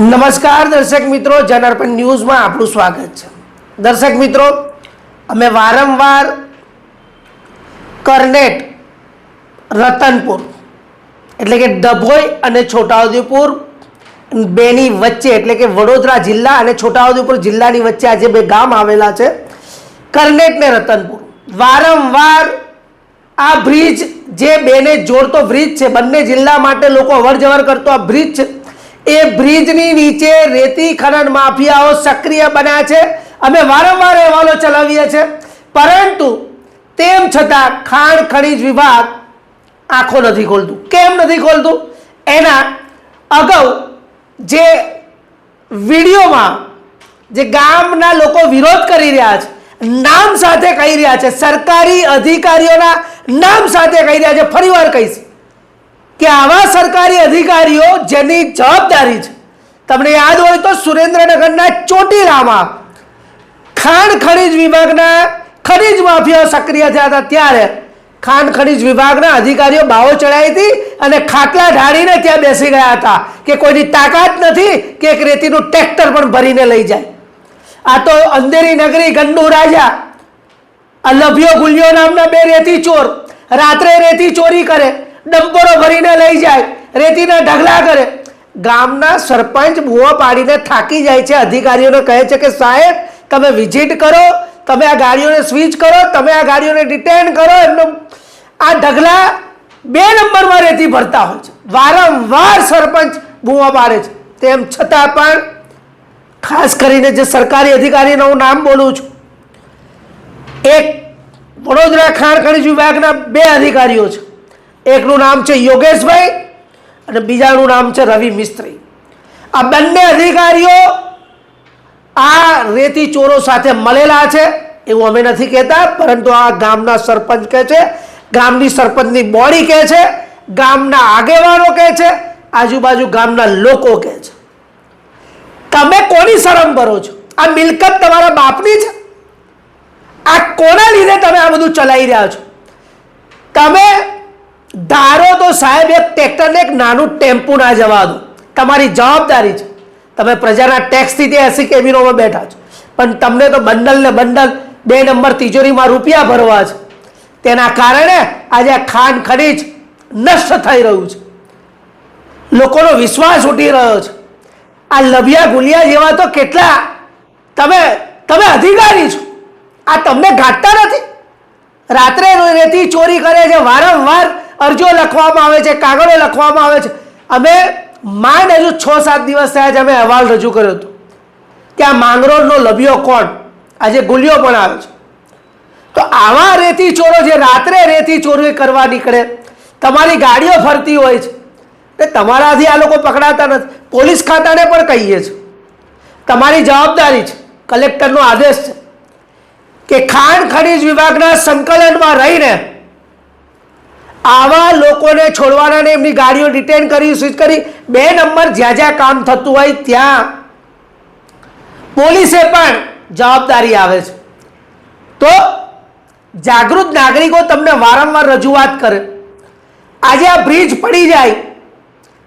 નમસ્કાર દર્શક મિત્રો, જનાર્પણ ન્યૂઝમાં આપણું સ્વાગત છે. દર્શક મિત્રો, અમે વારંવાર કરનેટ, રતનપુર, એટલે કે ડભોઈ અને છોટાઉદેપુર, બેની વચ્ચે, એટલે કે વડોદરા જિલ્લા અને છોટાઉદેપુર જિલ્લાની વચ્ચે આજે બે ગામ આવેલા છે, કરનેટ ને રતનપુર. વારંવાર આ બ્રિજ, જે બેને જોડતો બ્રિજ છે, બંને જિલ્લા માટે લોકો અવર કરતો આ બ્રિજ છે એ બ્રિજની નીચે રેતી ખનન માફિયાઓ સક્રિય બન્યા છે અમે વારંવાર અહેવાલો ચલાવીએ છીએ પરંતુ તેમ છતાં ખાણ ખનીજ વિભાગ આંખો નથી ખોલતું. કેમ નથી ખોલતું? એના અગાઉ જે વિડીયોમાં જે ગામના લોકો વિરોધ કરી રહ્યા છે, નામ સાથે કહી રહ્યા છે, સરકારી અધિકારીઓના નામ સાથે કહી રહ્યા છે, ફરીવાર કહીશ. કે આવા સરકારી અધિકારીઓ જેની જવાબદારી છે. તમને યાદ હોય તો સુરેન્દ્રનગરના ચોટીલામાં ખાણ ખનીજ વિભાગના ખનીજ માફિયાઓ સક્રિય થયા હતા ત્યારે ખાણ ખનીજ વિભાગના અધિકારીઓ બાવો ચડાવી હતી અને ખાટલા ઢાળીને ત્યાં બેસી ગયા હતા કે કોઈની તાકાત નથી કે એક રેતીનું ટ્રેક્ટર પણ ભરીને લઈ જાય. આ તો અંધેરી નગરી ગંડુ રાજા, અલભ્યો ગુલ્યો નામના બે રેતી ચોર, રાત્રે રેતી ચોરી કરે ડમ્પરો ભરીને લઈ જાય, રેતીના ઢગલા કરે. ગામના સરપંચ બુઓ પાડીને થાકી જાય છે. અધિકારીઓને કહે છે કે, સાહેબ, તમે વિઝિટ કરો, તમે આ ગાડીઓને સ્વિચ કરો, તમે આ ગાડીઓને ડિટેન કરો. એમનો આ ઢગલા બે નંબરમાં રેતી ભરતા હોય છે. વારંવાર સરપંચ ભૂવા પાડે છે. તેમ છતાં પણ ખાસ કરીને જે સરકારી અધિકારીનું હું નામ બોલું છું, એક વડોદરા ખાણ ખનિજ વિભાગના બે અધિકારીઓ છે. એકનું નામ છે યોગેશભાઈ અને બીજાનું નામ છે રવિ મિસ્ત્રી. આ બંને અધિકારીઓ આ રેતી ચોરો સાથે મળેલા છે એવું અમે નથી કહેતા, પરંતુ આ ગામના સરપંચ કહે છે, ગામની સરપંચની બોડી કહે છે, ગામના આગેવાનો કહે છે, આજુબાજુ ગામના લોકો કહે છે. તમે કોની શરમ કરો છો? આ મિલકત તમારા બાપની છે? આ કોના લીધે તમે આ બધું ચલાવી રહ્યા છો? તમે ધારો તો સાહેબ એક ટ્રેક્ટરને એક નાનું ટેમ્પો ના જવા દો. તમારી જવાબદારી છે. તમે પ્રજાના ટેક્સથી તે એસી કેબિનોમાં બેઠા છો. પણ તમને તો બંડલ ને બંડલ, બે નંબર તિજોરીમાં રૂપિયા ભરવા છે. તેના કારણે આજે ખાન ખનીજ નષ્ટ થઈ રહ્યું છે. લોકોનો વિશ્વાસ ઉઠી રહ્યો છે. આ લભિયા ગુલિયા જેવા તો કેટલા તમે તમે અધિકારી છો. આ તમને ઘાટતા નથી. રાત્રે રેતી ચોરી કરે છે, વારંવાર અરજીઓ લખવામાં આવે છે, કાગળો લખવામાં આવે છે. અમે માંડ હજુ છ સાત દિવસ થયા છે, અમે અહેવાલ રજૂ કર્યો હતો. કે આ માંગરોળનો લભ્યો કોણ? આજે ગુલિયો પણ આવે છે. તો આવા રેતી ચોરો જે રાત્રે રેતી ચોરી કરવા નીકળે, તમારી ગાડીઓ ફરતી હોય છે તે તમારાથી આ લોકો પકડાતા નથી. પોલીસ ખાતાને પણ કહીએ છીએ તમારી જવાબદારી છે, કલેક્ટરનો આદેશ છે કે ખાણ ખનીજ વિભાગના સંકલનમાં રહીને આવા લોકોને છોડવાના ને એમની ગાડીઓ ડિટેન કરી સ્વિચ કરી, બે નંબર જ્યાં જ્યાં કામ થતું હોય ત્યાં. પોલીસે પણ જવાબદારી આવે છે. તો જાગૃત નાગરિકો તમને વારંવાર રજૂઆત કરે. આજે આ બ્રિજ પડી જાય.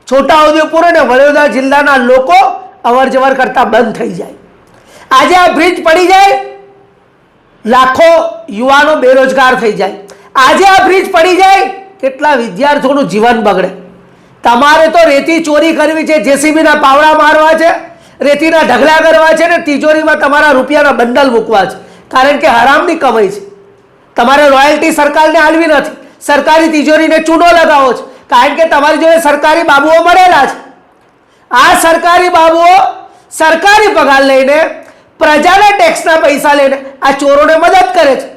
છોટાઉદેપુર અને વડોદરા જિલ્લાના લોકો અવર જવર કરતા બંધ થઈ જાય. આજે આ બ્રિજ પડી જાય, લાખો યુવાનો બેરોજગાર થઈ જાય. આજે આ બ્રિજ પડી જાય કેટલા વિદ્યાર્થીઓનું જીવન બગડે? તમારે તો રેતી ચોરી કરવી છે, જેસીબીના પાવડા મારવા છે, રેતીના ઢગલા કરવા છે ને તિજોરીમાં તમારા રૂપિયાના બંડલ મૂકવા છે. કારણ કે હરામની કમાઈ છે. તમારે રોયલ્ટી સરકારને આલવી નથી. સરકારી તિજોરીને ચૂનો લગાવો છે. કારણ કે તમારી જોડે સરકારી બાબુઓ મળેલા છે. આ સરકારી બાબુઓ સરકારી પગાર લઈને પ્રજાના ટેક્સના પૈસા લઈને આ ચોરોને મદદ કરે છે.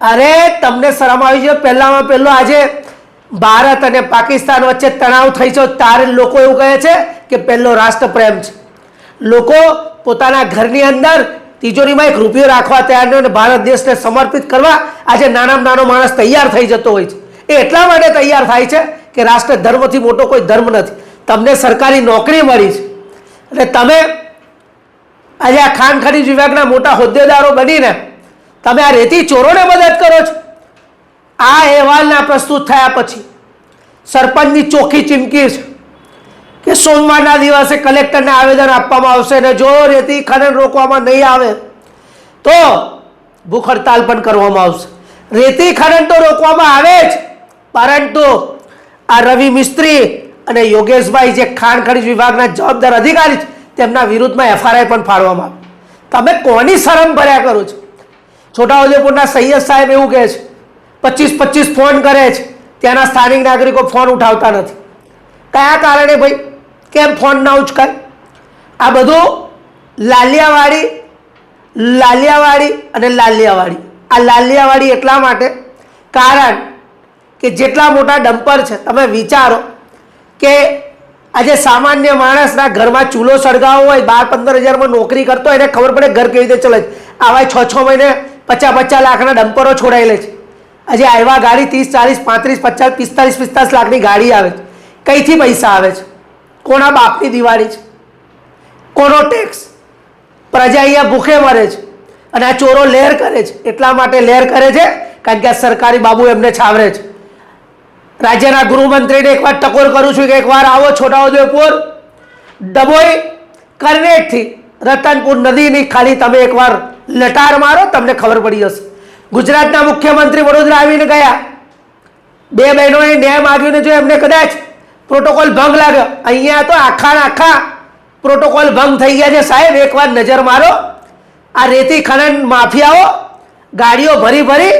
અરે, તમને શરમ આવી છે? પહેલામાં પહેલો આજે ભારત અને પાકિસ્તાન વચ્ચે તણાવ થઈ છે. તારે લોકો એવું કહે છે કે પહેલો રાષ્ટ્રપ્રેમ છે. લોકો પોતાના ઘરની અંદર તિજોરીમાં એક રૂપિયો રાખવા તૈયાર અને ભારત દેશને સમર્પિત કરવા આજે નાનામાં નાનો માણસ તૈયાર થઈ જતો હોય છે. એ એટલા માટે તૈયાર થાય છે કે રાષ્ટ્ર ધર્મથી મોટો કોઈ ધર્મ નથી. તમને સરકારી નોકરી મળી છે. એટલે તમે આજે આ ખાન ખનીજ વિભાગના મોટા હોદ્દેદારો બનીને તમે આ રેતી ચોરોને મદદ કરો છો? આ અહેવાલના પ્રસ્તુત થયા પછી સરપંચની ચોખ્ખી ચીમકી છે કે સોમવારના દિવસે કલેક્ટરને આવેદન આપવામાં આવશે અને જો રેતી ખનન રોકવામાં નહીં આવે તો ભૂખ હડતાલ પણ કરવામાં આવશે. રેતી ખનન તો રોકવામાં આવે જ, પરંતુ આ રવિ મિસ્ત્રી અને યોગેશભાઈ જે ખાણ ખનીજ વિભાગના જવાબદાર અધિકારી છે, તેમના વિરુદ્ધમાં એફઆરઆઈ પણ ફાળવામાં આવે. તમે કોની શરમ ભર્યા કરો છો? છોટાઉદેપુરના સૈયદ સાહેબ એવું કહે છે, પચીસ પચીસ ફોન કરે છે, ત્યાંના સ્થાનિક નાગરિકો ફોન ઉઠાવતા નથી. કયા કારણે ભાઈ? કેમ ફોન ના ઉચકાય? આ બધું લાલિયાવાડી લાલિયાવાડી અને લાલિયાવાડી. આ લાલિયાવાડી એટલા માટે કારણ કે જેટલા મોટા ડમ્પર છે, તમે વિચારો કે આજે સામાન્ય માણસના ઘરમાં ચૂલો સળગાવો હોય, બાર પંદર હજારમાં નોકરી કરતો હોય, એને ખબર પડે ઘર કેવી રીતે ચલે આવા છ છ મહિને પચાસ પચાસ લાખના ડમ્પરો છોડાઈ લે છે. આજે આવ્યા ગાડી ત્રીસ ચાલીસ પાંત્રીસ, પચાસ પિસ્તાલીસ પિસ્તાલીસ લાખની ગાડી આવે છે. કઈથી પૈસા આવે છે? કોના બાપની દિવાળી છે? કોનો ટેક્સ પ્રજા અહીંયા ભૂખે મરે છે. અને આ ચોરો લહેર કરે છે. એટલા માટે લહેર કરે છે કારણ કે આ સરકારી બાબુ એમને છાવરે છે. રાજ્યના ગૃહમંત્રીને એકવાર ટકોર કરું છું કે એકવાર આવો છોટાઉદેપુર. ડભોઈ કરનેટથી રતનપુર નદીની ખાલી તમે એકવાર લટાર મારો, તમને ખબર પડી જશે. ગુજરાતના મુખ્યમંત્રી વડોદરા આવીને ગયા. બે બહેનોએ ન્યાય માગ્યો જો એમને કદાચ પ્રોટોકોલ ભંગ લાગ્યો અહીંયા તો આખા આખા પ્રોટોકોલ ભંગ થઈ ગયા છે. સાહેબ એકવાર નજર મારો. આ રેતી ખનન માફિયાઓ ગાડીઓ ભરી ભરી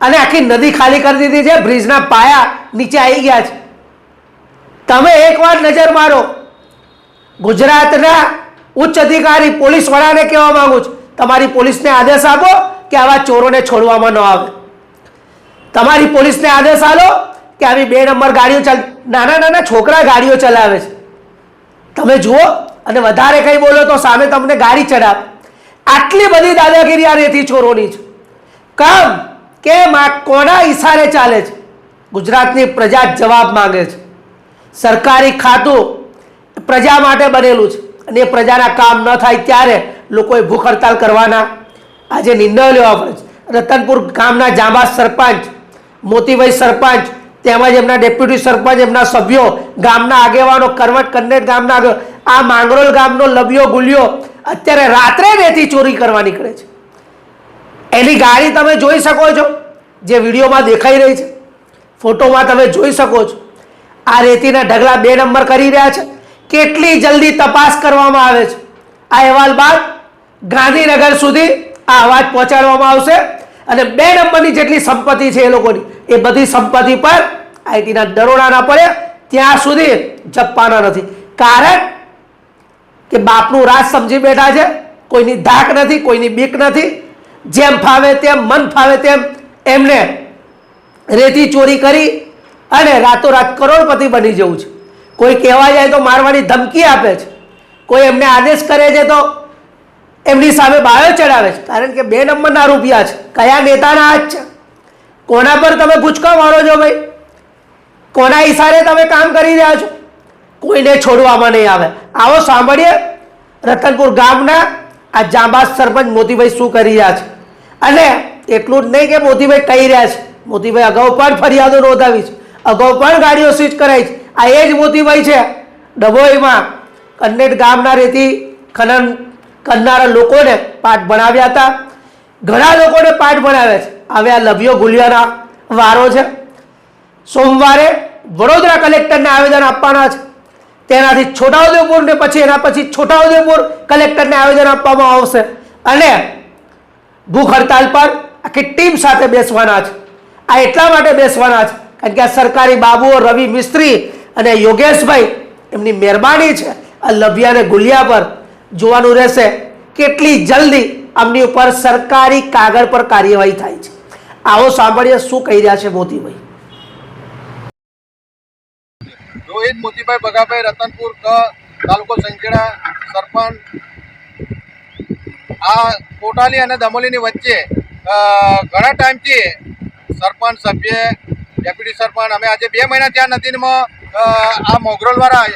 અને આખી નદી ખાલી કરી દીધી છે. બ્રિજના પાયા નીચે આવી ગયા છે. તમે એકવાર નજર મારો. ગુજરાતના ઉચ્ચ અધિકારી પોલીસ વડાને કહેવા માંગુ છું. તમારી પોલીસને આદેશ આપો કે આવા ચોરોને છોડવામાં ન આવે. તમારી પોલીસને આદેશ આલો કે આવી બે નંબર ગાડીઓ ચાલ નાના નાના છોકરા ગાડીઓ ચલાવે છે. તમે જુઓ અને વધારે કંઈ બોલો તો સામે તમને ગાડી ચડાવે આટલી બધી દાદાગીરી આ રેતી ચોરોની છે. કામ? આ કોના ઈશારે ચાલે છે? ગુજરાતની પ્રજા જવાબ માંગે છે. સરકારી ખાતું પ્રજા માટે બનેલું છે. અને એ પ્રજાના કામ ન થાય ત્યારે લોકોએ ભૂખ હડતાલ કરવાના. આજે નિર્ણયો લેવા પડે છે. રતનપુર ગામના જાંબા સરપંચ, મોતીભાઈ સરપંચ, તેમજ એમના ડેપ્યુટી સરપંચ, એમના સભ્યો, ગામના આગેવાનો, કરવટ કન્નેટ ગામના આ માંગરોલ ગામનો લવ્યો ગુલિયો અત્યારે રાત્રે રેતી ચોરી કરવા નીકળે છે. એની ગાડી તમે જોઈ શકો છો, જે વિડીયોમાં દેખાઈ રહી છે. ફોટોમાં તમે જોઈ શકો છો. આ રેતીના ઢગલા બે નંબર કરી રહ્યા છે. કેટલી જલ્દી તપાસ કરવામાં આવે છે. આ અહેવાલ બાદ ગાંધીનગર સુધી આ અવાજ પહોંચાડવામાં આવશે અને બે નંબરની જેટલી સંપત્તિ છે એ લોકોની, એ બધી સંપત્તિ પર આઈટીના દરોડા ના પડે, ત્યાં સુધી જપવાના નથી. કારણ કે બાપનું રાજ સમજી બેઠા છે, કોઈની ધાક નથી, કોઈની બીક નથી, જેમ ફાવે તેમ, મન ફાવે તેમ, એમને રેતી ચોરી કરી અને રાતોરાત કરોડપતિ બની જવું છે. કોઈ કહેવા જાય તો મારવાની ધમકી આપે છે. કોઈ એમને આદેશ કરે છે તો એમની સામે બાયો ચડાવે છે. કારણ કે બે નંબરના રૂપિયા છે. કયા નેતાના હાથ છે? કોના પર તમે ગુચકો મારો છો ભાઈ? કોના ઈશારે તમે કામ કરી રહ્યા છો? કોઈને છોડવામાં નહીં આવે. આવો સાંભળીએ. રતનપુર ગામના આ જાંબાજ સરપંચ મોતીભાઈ શું કરી રહ્યા છે. અને એટલું જ નહીં કે મોતીભાઈ કહી રહ્યા છે. મોતીભાઈ અગાઉ પણ ફરિયાદો નોંધાવી છે. અગાઉ પણ ગાડીઓ સ્વિચ કરાઈ છે. આ એ જ મોતીભાઈ છે. ડભોઈમાં કન્નેટ ગામના રેતી ખનન કરનારા લોકોને પાઠ ભણાવ્યા હતા. ઘણા લોકોને પાઠ ભણાવ્યા છે. હવે આ લવ્યો ગુલિયાના વારો છે. સોમવારે વડોદરા કલેક્ટરને આવેદન આપવાના છે. તેનાથી છોટાઉદેપુર ને પછી એના પછી છોટાઉદેપુર કલેક્ટરને આવેદન આપવામાં આવશે. અને ભૂખ હડતાલ પર આખી ટીમ સાથે બેસવાના છે. આ એટલા માટે બેસવાના છે કારણ કે આ સરકારી બાબુઓ, રવિ મિસ્ત્રી અને યોગેશભાઈ એમની મહેરબાની છે આ લભિયા અને ગુલિયા પર જોવાનું રહેશે કેટલી જલ્દી આમની ઉપર સરકારી કાગળ પર કાર્યવાહી થાય છે. આવો સાંભળીએ શું કહી રહ્યા છે મોતીભાઈ. રોહિત, મોતીભાઈ બગાભાઈ, રતનપુર ક, તાલુકો સંખેડા, સરપંચ. આ કોટાલી અને દમોલીની વચ્ચે ઘણા ટાઈમથી સરપંચ સભ્ય, ડેપ્યુટી સરપંચ, અમે આજે બે મહિના ત્યાં નદીમાં આ મોગરોલવાળા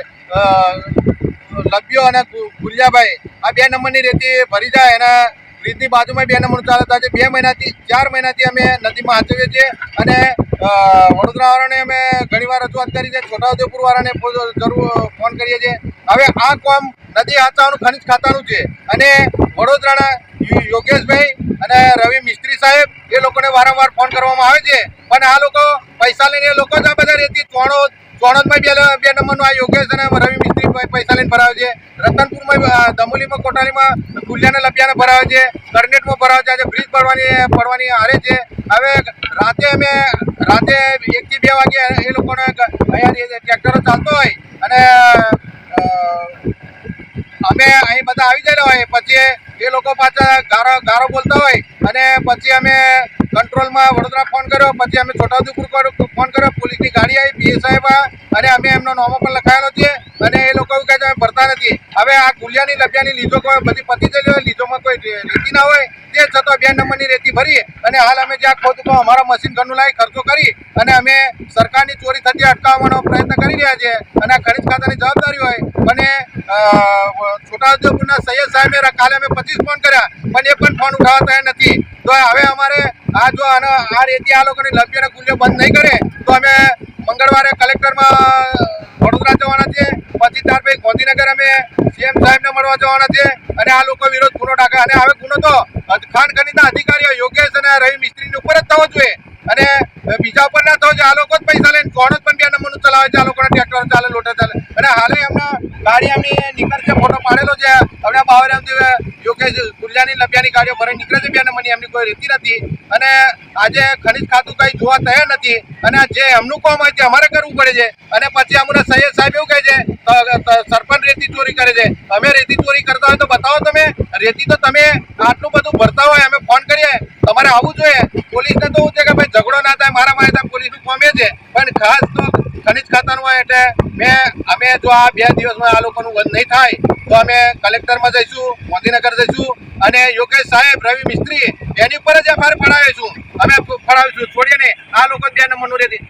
લબ્યો અને ગુલિયાભાઈ આ બે નંબરની રેતી ભરી જાય અને બ્રિજની બાજુમાં બે નંબર ચાલતા છે બે મહિનાથી, ચાર મહિનાથી અમે નદીમાં હાચવીએ છીએ અને વડોદરાવાળાને અમે ઘણીવાર રજૂઆત કરી છે. છોટાઉદેપુર વાળાને પો- જરૂર ફોન કરીએ છીએ. હવે આ કામ નદી હાચવાનું, ખનિજ ખાતાનું છે. અને વડોદરાના યોગેશભાઈ અને રવિ મિસ્ત્રી સાહેબ, એ લોકોને વારંવાર ફોન કરવામાં આવે છે. પણ આ લોકો પૈસા લઈને એ લોકો જ આ બધા રેતી ચોણો ચોણોદમાં બે બે નંબરનો આ યોગેશ અને રવિ મિસ્ત્રી પૈસા લઈને ભરાવે છે. રતનપુરમાં દમોલીમાં, કોટાલીમાં, ગુલિયાને લપિયાને ભરાવે છે. કરનેટમાં ભરાવે છે. આજે બ્રિજ પડવાની ભરવાની હારે છે. હવે રાતે અમે, રાતે એકથી બે વાગે એ લોકોને અહીંયા ટ્રેક્ટરો ચાલતો હોય અને અમે અહીં બધા આવી જાય હોય. પછી એ લોકો પાછા ગારો ગારો બોલતા હોય અને પછી અમે કંટ્રોલમાં વડોદરા ફોન કર્યો, પછી અમે છોટાઉદેપુર પર ફોન કર્યો, પોલીસની ગાડી આવી, પીએ સાહેબ અને અમે એમનો નોમો પણ લખાયેલો છે, અને એ લોકો એવું કહે છે, અમે ભરતા નથી. હવે આ ગુલિયાની લપિયાની લીધો કોઈ બધી પતી ગયેલી હોય લીધોમાં કોઈ રેતી ના હોય, તે છતાં બે નંબરની રેતી ભરી અને હાલ અમે જ્યાં ખોદ તો અમારા મશીન ઘરનું લાવી ખર્ચો કરી, અને અમે સરકારની ચોરી થતી અટકાવવાનો પ્રયત્ન કરી રહ્યા છીએ અને આ ખરીદ ખાતાની જવાબદારી હોય, અને છોટાઉદેપુરના સૈયદ સાહેબે કાલે અમે પચીસ ફોન કર્યા, પણ એ પણ ફોન ઉઠાવવા તૈયાર નથી. તો હવે અમારે આ જો આના, આ રેતી આ લોકોની લભ્ય અને ગુલ્યો બંધ નહીં કરે, તો અમે મંગળવારે કલેક્ટરમાં વડોદરા જવાના છે પછી ત્યાર ગાંધીનગર અમે સીએમ સાહેબને મળવા જવાના છે અને આ લોકો વિરોધ ગુનો દાખલ અને હવે ગુનો તો ખાણ ખનીના અધિકારીઓ યોગેશ અને રવિ મિસ્ત્રીની ઉપર જ થવો જોઈએ. અને બીજા ઉપર ના થવો જોઈએ. આ લોકો જ પૈસા લઈને કોણ જ પણ બે નંબરનું ચલાવે છે. આ લોકોના ટ્રેક્ટર ચાલે લોટા ચાલે. અને હાલે એમના ગાડી અમે નીકળે છે ફોટો પાડેલો છે. હમણાં બાવરામથી યોગેશ ગુલ્યાની લભ્યાની ગાડીઓ ભરે નીકળે છે બે મને એમની કોઈ રીતિ નથી. અને આજે ખનિજ ખાતું કંઈ જોવા તૈયાર નથી. અને જે એમનું કામ હોય તે અમારે કરવું પડે છે. અને પછી અમને સૈયદ સાહેબ એવું કહે છે સરપંચ રેતી ચોરી કરે છે. અમે રેતી ચોરી કરતા હોય તો બતાવો તમે. રેતી તો તમે આટલું બધું ભરતા હોય, અમે ફોન કરીએ. તમારે આવવું જોઈએ. પોલીસને તો એવું છે કે ભાઈ ઝઘડો ના થાય, મારા માટે પોલીસનું કામ છે પણ ખાસ તો ખનિજ ખાતાનું હોય એટલે મેં, અમે જો આ બે દિવસમાં આ લોકોનું બંધ નહીં થાય, તો અમે કલેક્ટરમાં જઈશું, ગાંધીનગર જઈશું અને યોગેશ સાહેબ, રવિ મિસ્ત્રી, એની ઉપર જ એફઆઈઆર ફડાવીશું અમે ફડાવીશું છોડીએ નહીં. આ લોકો બે નંબરનું રેતી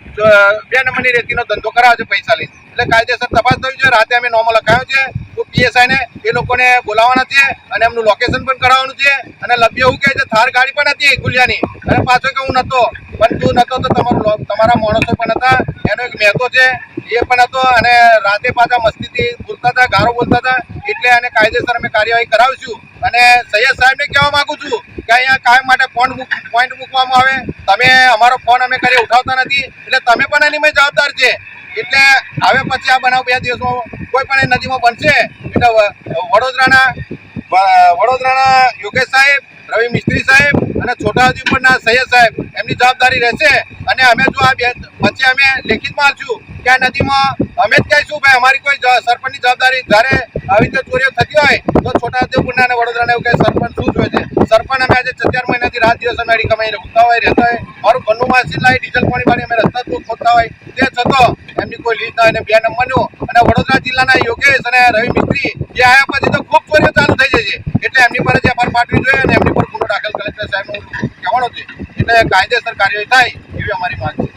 બે નંબરની રેતીનો ધંધો કરાવે છે પૈસા લઈ એટલે કાયદેસર તપાસ થવી જોઈએ. રાતે અમે નોમો લખાયો છે. તો પીએસઆઈ ને એ લોકોને બોલાવવાના છે અને એમનું લોકેશન પણ કરાવવાનું છે. અને લભ્ય એવું કહે છે, થાર ગાડી પણ હતી ગુલિયાની. અને પાછો કે હું નતો. પણ તું નતો તો તમારું તમારા માણસો પણ હતા. એનો એક મહેતો છે, એ પણ હતો અને રાતે પાછા મસ્તીથી બોલતા હતા, ગારો બોલતા હતા. એટલે અને કાયદેસર અમે કાર્યવાહી કરાવીશું. અને સૈયદ સાહેબને કહેવા માગું છું કે અહીંયા કાયમ માટે ફોન પોઈન્ટ મૂકવામાં આવે. તમે અમારો ફોન અમે કરી ઉઠાવતા નથી. એટલે તમે પણ એની મેં જવાબદાર છે. એટલે હવે પછી આ બનાવ બે દિવસમાં કોઈ પણ નદીમાં બનશે. એટલે વડોદરાના વડોદરાના યોગેશ સાહેબ રવિ મિસ્ત્રી સાહેબ અને છોટાઉદેપુરના સૈયદ સાહેબ, એમની જવાબદારી રહેશે. અને અમે જો આ બે પછી અમે લેખિતમાં આપશું કે આ નદીમાં અમે જ કહીશું, ભાઈ, અમારી કોઈ સરપંચની જવાબદારી જ્યારે આવી રીતે ચોરીઓ થતી હોય, તો છોટાઉદેપુરના અને વડોદરાના એવું કહે, સરપંચ શું જોઈએ છે? સરપંચ અમે આજે ચાર મહિનાથી રાત દિવસ અમે અડી કમાઈ ઉઠતા હોય, રહેતા હોય. મારું ઘરનું માસીન લાવી ડીઝલ, પાણી પાણી અમે રસ્તા દૂર ખોદતા હોય. તે છતાં એમની કોઈ લીધ ના હોય બે નંબરનું. અને વડોદરા જિલ્લાના યોગેશ અને રવિ મિસ્ત્રી જે આવ્યા પછી તો ખૂબ ચોરીઓ ચાલુ થઈ જાય છે. એટલે એમની પર જે એફઆઈઆર પાઠવી જોઈએ અને એમની પર ગુનો દાખલ કલેક્ટર સાહેબનું કહેવાનું છે. એટલે કાયદેસર કાર્યવાહી થાય એવી અમારી માંગ છે.